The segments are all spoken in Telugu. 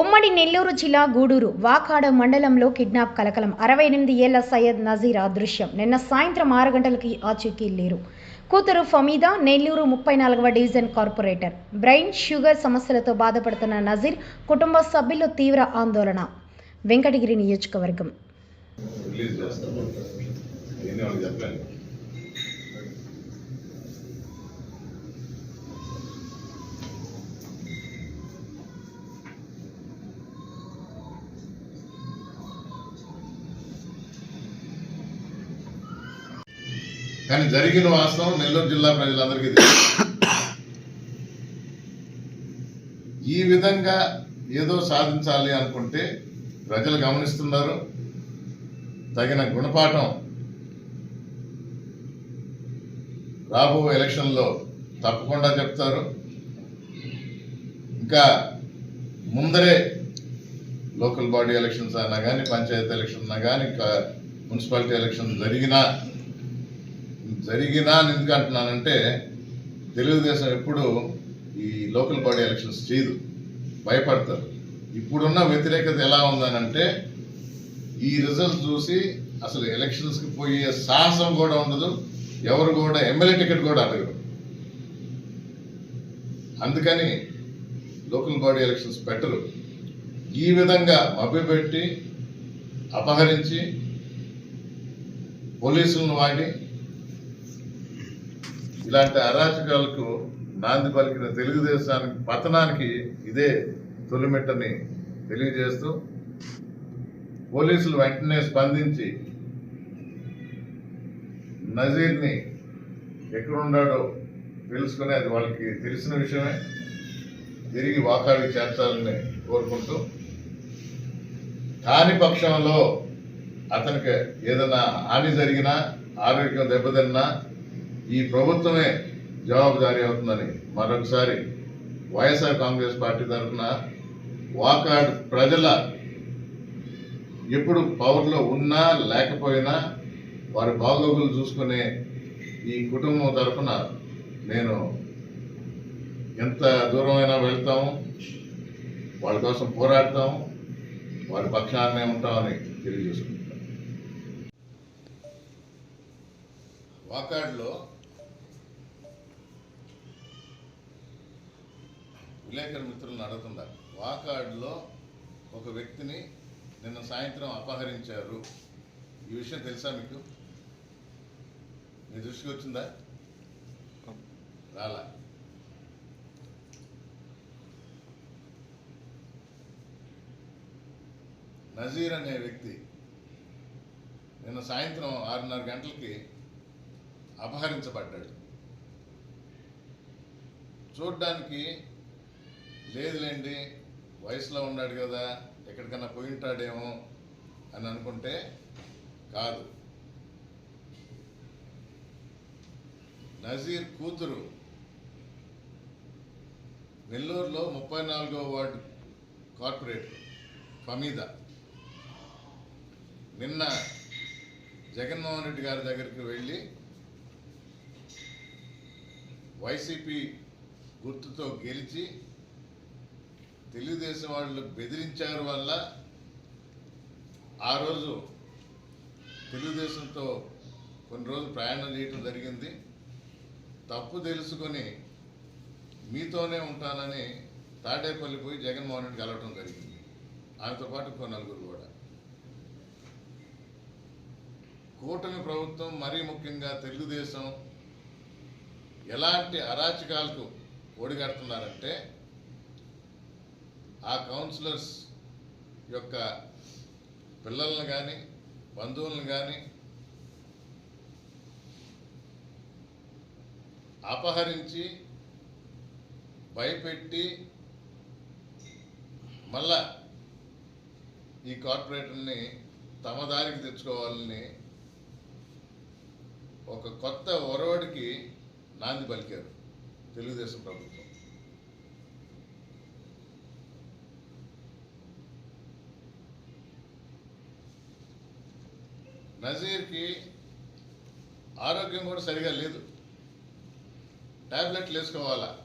ఉమ్మడి నెల్లూరు జిల్లా గూడూరు వాకాడ మండలంలో కిడ్నాప్ కలకలం. అరవై ఎనిమిది ఏళ్ళ సయ్యద్ నజీర్ అదృశ్యం. నిన్న సాయంత్రం ఆరు గంటలకి ఆచూకీ లేరు. కూతురు ఫమీదా నెల్లూరు ముప్పై నాలుగవ డివిజన్ కార్పొరేటర్. బ్రెయిన్ షుగర్ సమస్యలతో బాధపడుతున్న నజీర్ కుటుంబ సభ్యులు తీవ్ర ఆందోళన. వెంకటగిరి నియోజకవర్గం. కానీ జరిగిన వాస్తవం నెల్లూరు జిల్లా ప్రజలందరికీ తెలుసు. ఈ విధంగా ఏదో సాధించాలి అనుకుంటే ప్రజలు గమనిస్తున్నారు. తగిన గుణపాఠం రాబో ఎలక్షన్లో తప్పకుండా చెప్తారు. ఇంకా ముందరే లోకల్ బాడీ ఎలక్షన్స్ అయినా కానీ పంచాయతీ ఎలక్షన్ అన్నా కానీ మున్సిపాలిటీ ఎలక్షన్ జరిగినా జరిగినా అని ఎందుకు అంటున్నానంటే తెలుగుదేశం ఎప్పుడు ఈ లోకల్ బాడీ ఎలక్షన్స్ చేయదు భయపడతారు. ఇప్పుడున్న వ్యతిరేకత ఎలా ఉందనంటే ఈ రిజల్ట్ చూసి అసలు ఎలక్షన్స్కి పోయే సాహసం కూడా ఉండదు ఎవరు కూడా ఎమ్మెల్యే టికెట్ కూడా అడగరు. అందుకని లోకల్ బాడీ ఎలక్షన్స్ పెట్టరు. ఈ విధంగా మభ్యపెట్టి అపహరించి పోలీసులను వాడి ఇలాంటి అరాచకాలకు నాంది పలికిన తెలుగుదేశానికి పతనానికి ఇదే తొలిమెట్టని తెలియజేస్తూ పోలీసులు వెంటనే స్పందించి నజీర్ని ఎక్కడున్నాడో తెలుసుకుని అది వాళ్ళకి తెలిసిన విషయమే. తిరిగి వాకాడికి చేర్చాలని కోరుకుంటూ కాని పక్షంలో అతనికి ఏదైనా హాని జరిగినా ఆరోగ్యం దెబ్బతిన్నా ఈ ప్రభుత్వమే జవాబుదారీ అవుతుందని మరొకసారి వైఎస్ఆర్ కాంగ్రెస్ పార్టీ తరఫున వాకాడ్ ప్రజల ఎప్పుడు పవర్లో ఉన్నా లేకపోయినా వారి బాగోగులు చూసుకునే ఈ కుటుంబం తరఫున నేను ఎంత దూరమైనా వెళ్తాము వాళ్ళ కోసం పోరాడతాము వారి పక్షాన్నే ఉంటామని తెలియజేసుకుంటాను వాకాడ్లో విలేకరు మిత్రులను అడుగుతున్నారు వాకాడ్లో ఒక వ్యక్తిని నిన్న సాయంత్రం అపహరించారు. ఈ విషయం తెలుసా మీకు? మీ దృష్టికి వచ్చిందా? రాలా. నజీర్ అనే వ్యక్తి నిన్న సాయంత్రం ఆరున్నర గంటలకి అపహరించబడ్డాడు. చూడ్డానికి లేదులేండి వయసులో ఉన్నాడు కదా ఎక్కడికన్నా పోయి ఉంటాడేమో అని అనుకుంటే కాదు. నజీర్ కూతురు నెల్లూరులో ముప్పై నాలుగో వార్డు కార్పొరేటర్ ఫమీదా. నిన్న జగన్మోహన్ రెడ్డి గారి దగ్గరికి వెళ్ళి వైసీపీ గుర్తుతో గెలిచి తెలుగుదేశం వాళ్ళు బెదిరించారు వల్ల ఆ రోజు తెలుగుదేశంతో కొన్ని రోజులు ప్రయాణం చేయటం జరిగింది. తప్పు తెలుసుకొని మీతోనే ఉంటానని తాడేపల్లి పోయి జగన్మోహన్ రెడ్డి కలవటం జరిగింది. ఆయనతో పాటు ఇంకో నలుగురు కూడా. కూటమి ప్రభుత్వం మరీ ముఖ్యంగా తెలుగుదేశం ఎలాంటి అరాచకాలకు ఒడిగడుతున్నారంటే ఆ కౌన్సిలర్స్ యొక్క పిల్లలను కానీ బంధువులను కానీ అపహరించి భయపెట్టి మళ్ళా ఈ కార్పొరేటర్ని తమ దారికి తెచ్చుకోవాలని ఒక కొత్త ఒరవడికి నాంది పలికారు తెలుగుదేశం ప్రభుత్వం. నజీర్కి ఆరోగ్యం కూడా సరిగా లేదు. టాబ్లెట్లు వేసుకోవాలా?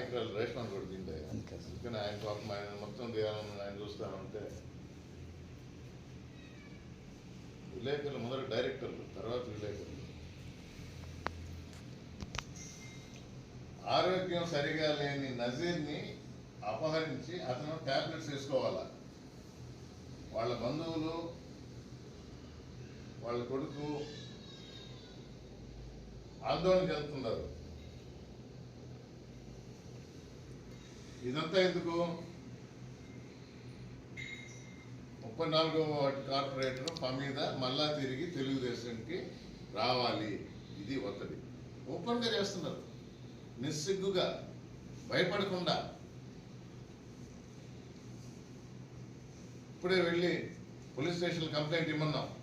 నాయకురాలు రేషన్ కూడా తింటే అంతే సార్. అందుకని ఆయన పాపం ఆయన మొత్తం దేవాలని ఆయన చూస్తామంటే. విలేకరులు మొదటి డైరెక్టర్లు తర్వాత విలేకరులు. ఆరోగ్యం సరిగా లేని నజీర్ని అపహరించి అతను టాబ్లెట్స్ వేసుకోవాలా? వాళ్ళ బంధువులు వాళ్ళ కొడుకు ఆందోళన చెందుతున్నారు ఇదంతా ఎందుకు? ముప్పై నాలుగో కార్పొరేటర్ మా మీద మళ్ళా తిరిగి తెలుగుదేశంకి రావాలి. ఇది ఒత్తిడి ఓపెన్గా చేస్తున్నారు. నిస్సిగ్గుగా భయపడకుండా. ఇప్పుడే వెళ్ళి పోలీస్ స్టేషన్ కంప్లైంట్ ఇమ్మన్నాం.